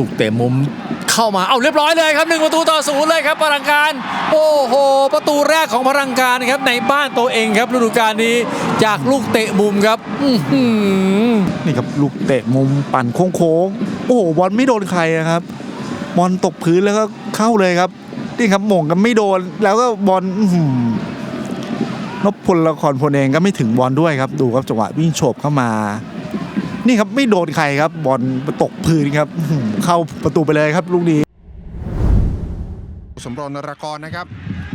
ลูกเตะมุมเข้ามาเอาเรียบร้อยเลยครับหนึ่งประตูต่อศูนย์เลยครับพลังการ โอ้โห ประตูแรกของพลังการครับในบ้านตัวเองครับฤดูกาลนี้จากลูกเตะมุมครับนี่ครับลูกเตะมุมปั่นโค้งๆโอ้โหบอลไม่โดนใครนะครับบอลตกพื้นแล้วก็เข้าเลยครับนี่ครับหม่งกันไม่โดนแล้วก็บอลนพพลละครพลเองก็ไม่ถึงบอลด้วยครับ ดูครับจังหวะวิ่งโฉบเข้ามา นี่ครับไม่โดนใครครับบอลตกพื้นครับอื้อหือเข้าประตูไปเลยครับลูกนี้สมรนรกรนะครับ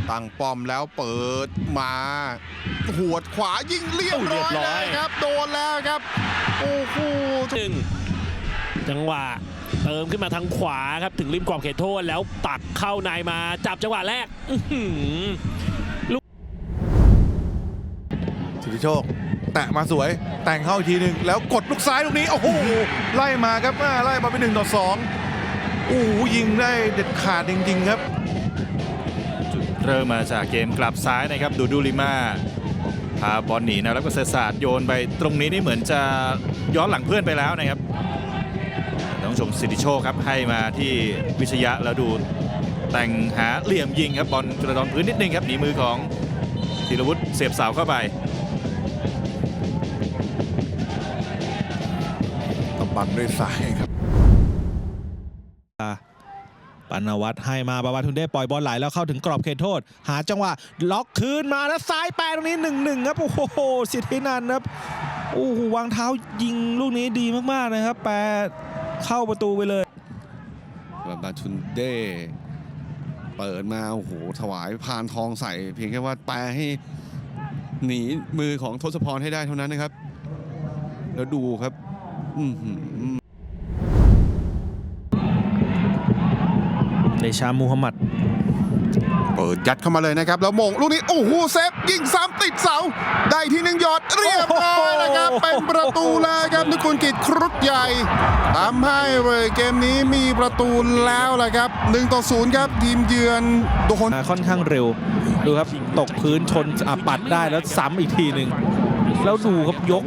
ตั้งป้อมแล้วเปิดมาหัวดขวายิงเรียบร้อยเรียบร้เลอยยครับ โดนแล้วครับ โอ้โหหนึ่งจังหวะเติมขึ้นมาทางขวาครับ ถึงริมกรอบเขตโทษแล้วตักเข้าในมาจับจังหวะแรกอื้อหือสิทธิโชค แตะมาสวย แต่งเข้าอีกทีหนึ่งแล้วกดลูกซ้ายลูกนี้โอ้โหไล่มาครับไล่มาเป็นหนึ่งต่อสองโอ้โหยิงได้เด็ดขาดจริงๆครับจุดเริ่มมาจากเกมกลับซ้ายนะครับดูดูลิมาพาบอลหนีนะแล้วก็เซศาสตร์โยนไปตรงนี้นี่เหมือนจะย้อนหลังเพื่อนไปแล้วนะครับต้องชมสิทธิโชคครับให้มาที่วิชยะแล้วดูแต่งหาเหลี่ยมยิงครับบอลกระดอนพื้นนิดนึงครับหนีมือของธีรวุฒิเสียบเสาเข้าไป บังด้วยซ้ายครับปานวัตให้มาบาวาทุนเด้ปล่อยบอลไหลแล้วเข้าถึงกรอบเขตโทษ หาจังหวะล็อกคืนมาแล้วซ้ายแปรตรงนี้1นหนึ่งครับ โอ้โหสิทธินันครับโอ้โหวางเท้ายิงลูกนี้ดีมากๆนะครับแปรเข้าประตูไปเลยบาบาทุนเด้เปิดมาโอ้โหถวายพานทองใส่ เพียงแค่ว่าแปลให้หนีมือของทศพรให้ได้เท่านั้นนะครับ แล้วดูครับ เดชามูฮัมหมัดเปิดยัดเข้ามาเลยนะครับ แล้วมงลูกนี้ โอ้โหเซฟยิงซ้ำติดเสา ได้ทีหนึ่งหยอดเรียบร้อยนะครับ เป็นประตูแล้วครับนุกุลกิจครุฑใหญ่ทำให้เลยเกมนี้มีประตูแล้วแหละครับ1ต่อ0ครับ ทีมเยือนโดนมาค่อนข้างเร็ว ดูครับ ตกพื้นชนอะปัดได้แล้วซ้ำอีกทีหนึ่ง แล้วดูครับยก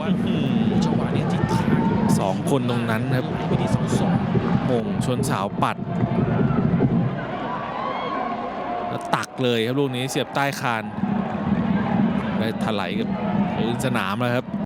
อื้อหือสองคนตรงนั้นครับมงชนสาวปัดแล้วตักเลยครับลูกนี้เสียบใต้คานไปถลายกับพื้นสนามแล้วครับ